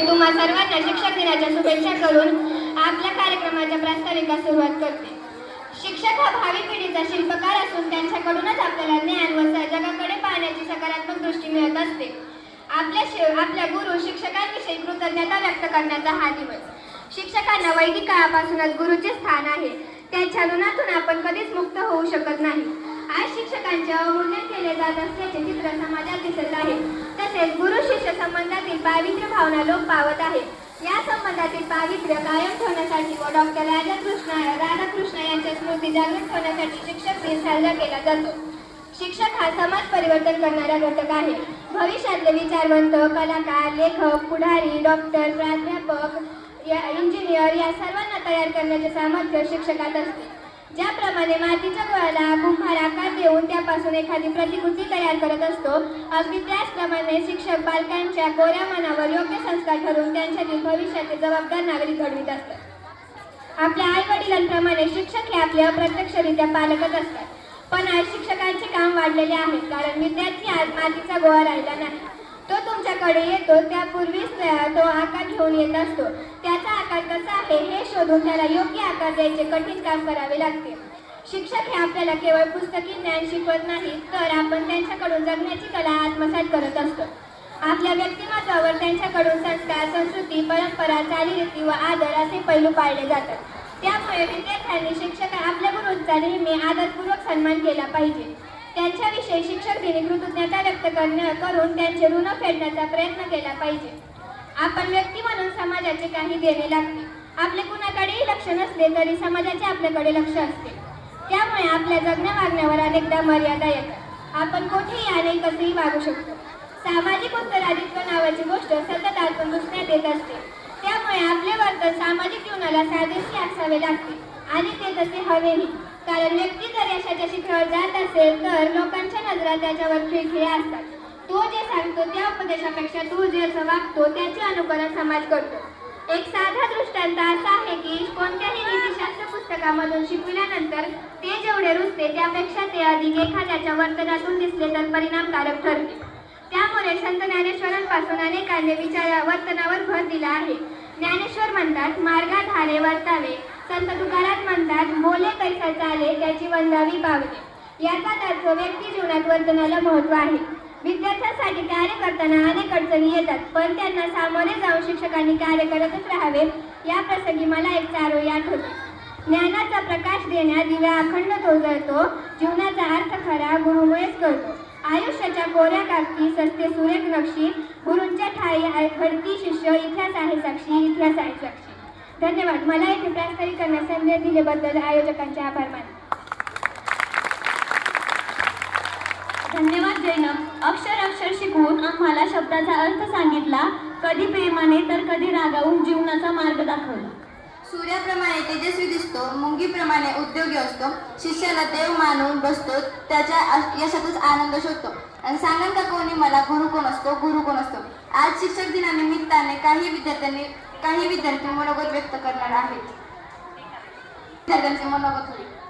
तुम्हा सर्वांना शिक्षक दिनाच्या शुभेच्छा करून आपल्या कार्यक्रमाच्या प्रास्ताविका सुरुवात करते. शिक्षक हा भावी पिढीचा शिल्पकार असून त्यांच्याकडूनच आपल्याला ज्ञान व जगाकडे पाहण्याची सकारात्मक दृष्टी मिळत असते. आपल्या शि- आपल्या गुरु शिक्षकांविषयी कृतज्ञता व्यक्त करण्याचा हा दिवस. शिक्षकांना वैदिक काळापासूनच गुरुचे स्थान आहे. त्यांच्या ऋणातून आपण कधीच मुक्त होऊ शकत नाही. आज शिक्षकांचे अवमूल्यन केले जात असल्याचे चित्र समाजात दिसत आहे. संबंधातील पावित्र्य भावना लोक पावत आहेत. या संबंधातील पावित्र्य कायम ठेवण्यासाठी व डॉक्टर राधाकृष्ण राधाकृष्ण यांच्या स्मृती जागृत ठेवण्यासाठी शिक्षक दिन साजरा केला जातो. शिक्षक हा समाज परिवर्तन करणारा घटक आहे. भविष्यातले विचारवंत कलाकार लेखक पुढारी डॉक्टर प्राध्यापक या इंजिनियर या सर्वांना तयार करण्याचे सामर्थ्य शिक्षकात असते. ज्याप्रमाणे मातीच्या गोळ्याला कुंभार आकार देऊन त्यापासून एखादी प्रतिकृती तयार करत असतो अगदी त्याचप्रमाणे शिक्षक बालकांच्या कोऱ्या मनावर योग्य संस्कार ठरवून त्यांच्यातील भविष्याचे जबाबदार नागरिक घडवित असतात. आपल्या आई वडिलांप्रमाणे शिक्षक हे आपले अप्रत्यक्षरित्या पालकच असतात. पण आज शिक्षकांचे काम वाढलेले आहे कारण विद्यार्थी आज मातीचा गोळा राहिला नाही. तो तुमच्याकडे येतो त्यापूर्वीच तो आकार घेऊन येत असतो. आकार कसा आहे हे शोधून त्याला योग्य आकार द्यायचे कठीण काम करावे लागते. शिक्षक हे आपल्याला केवळ पुस्तकी ज्ञान शिकवत नाही तर आपण त्यांच्याकडून जगण्याची कला आत्मसात करत असतो. आपल्या व्यक्तिमत्वावर त्यांच्याकडून संस्कार संस्कृती परंपरा चालीरीती व आदर असे पैलू पाळले जातात. त्यामुळे विद्यार्थ्यांनी शिक्षक आपल्या गुरूंचा नेहमी आदरपूर्वक सन्मान केला पाहिजे. त्यांच्याविषयी शिक्षक दिनी कृतज्ञता व्यक्त करण्या करून त्यांचे ऋण फेडण्याचा प्रयत्न केला पाहिजे. आपण व्यक्ती म्हणून समाजाचे काही देणे लागते आपले कुणाकडेही लक्ष नसले तरी समाजाचे आपल्याकडे लक्ष असते. त्यामुळे आपल्या जगण्या वागण्यावर अनेकदा मर्यादा येतात. आपण कोठेही आणि कसेही वागू शकतो. सामाजिक उत्तराधित्व नावाची गोष्ट सतत आतून दुसण्यात येत असते. त्यामुळे आपले वर्तन सामाजिक जीवनाला साधेशी असावे लागते. आणि ते तसे हवेही कारण व्यक्ती जर यशाच्या शिखरावर जात असेल तर लोकांच्या नजरा त्याच्यावर खिळखिळ्या असतात. तो जे सांगतो त्या उपदेशापेक्षा तू जे असं वागतो त्याचे अनुकरण समाज करतो. एक साधा दृष्टांत असा आहे की कोणत्याही नीतीशास्त्र पुस्तकामधून शिकविल्यानंतर ते जेवढे रुजते त्यापेक्षा ते अधिक एखाद्याच्या वर्तनातून दिसले तर परिणामकारक ठरते. त्यामुळे संत ज्ञानेश्वरांपासून अनेकांनी विचारा वर्तनावर भर दिला आहे. ज्ञानेश्वर म्हणतात मार्गाधारे वर्तावे. संत तुकाराम म्हणतात बोले कैसा चाले त्याची वंदावी पावले. याचा अर्थ व्यक्ती जीवनात वर्तनाला महत्त्व आहे. विद्यार्थ्यांसाठी कार्य करताना अनेक अडचणी येतात पण त्यांना सामोरे जाऊन शिक्षकांनी कार्य करतच राहावे या प्रसंगी मला एक चारोळी आठवते. ज्ञानाचा प्रकाश देण्यात दिव्या अखंड तो जळतो जीवनाचा अर्थ खरा गुरुमुळेच कळतो. आयुष्याच्या कोऱ्या कागदी सस्ते सुरेख नक्षी गुरूंच्या ठाई आहे घडती शिष्य इतिहास आहे साक्षी इतिहास आहे साक्षी. धन्यवाद. मला इथे प्रास्ताविक करण्यास संधी दिल्याबद्दल आयोजकांचे आभार मानतो. धन्यवाद जैनब. अक्षर अक्षर शिकवून आम्हाला शब्दाचा अर्थ सांगितला. कधी प्रेमाने तर कधी रागावून जीवनाचा मार्ग दाखवला. सूर्याप्रमाणे तेजस्वी दिसतो मुंगीप्रमाणे उद्योगी असतो शिष्याला देव मानून बसतो त्याच्या यशातच आनंद शोधतो. आणि सांगाल का कोणी मला गुरु कोण असतो गुरु कोण असतो? आज शिक्षक दिनानिमित्ताने काही विद्यार्थ्यांनी काही विद्यार्थी मनोगत व्यक्त करणार आहेत. विद्यार्थ्यांचे मनोगत होईल.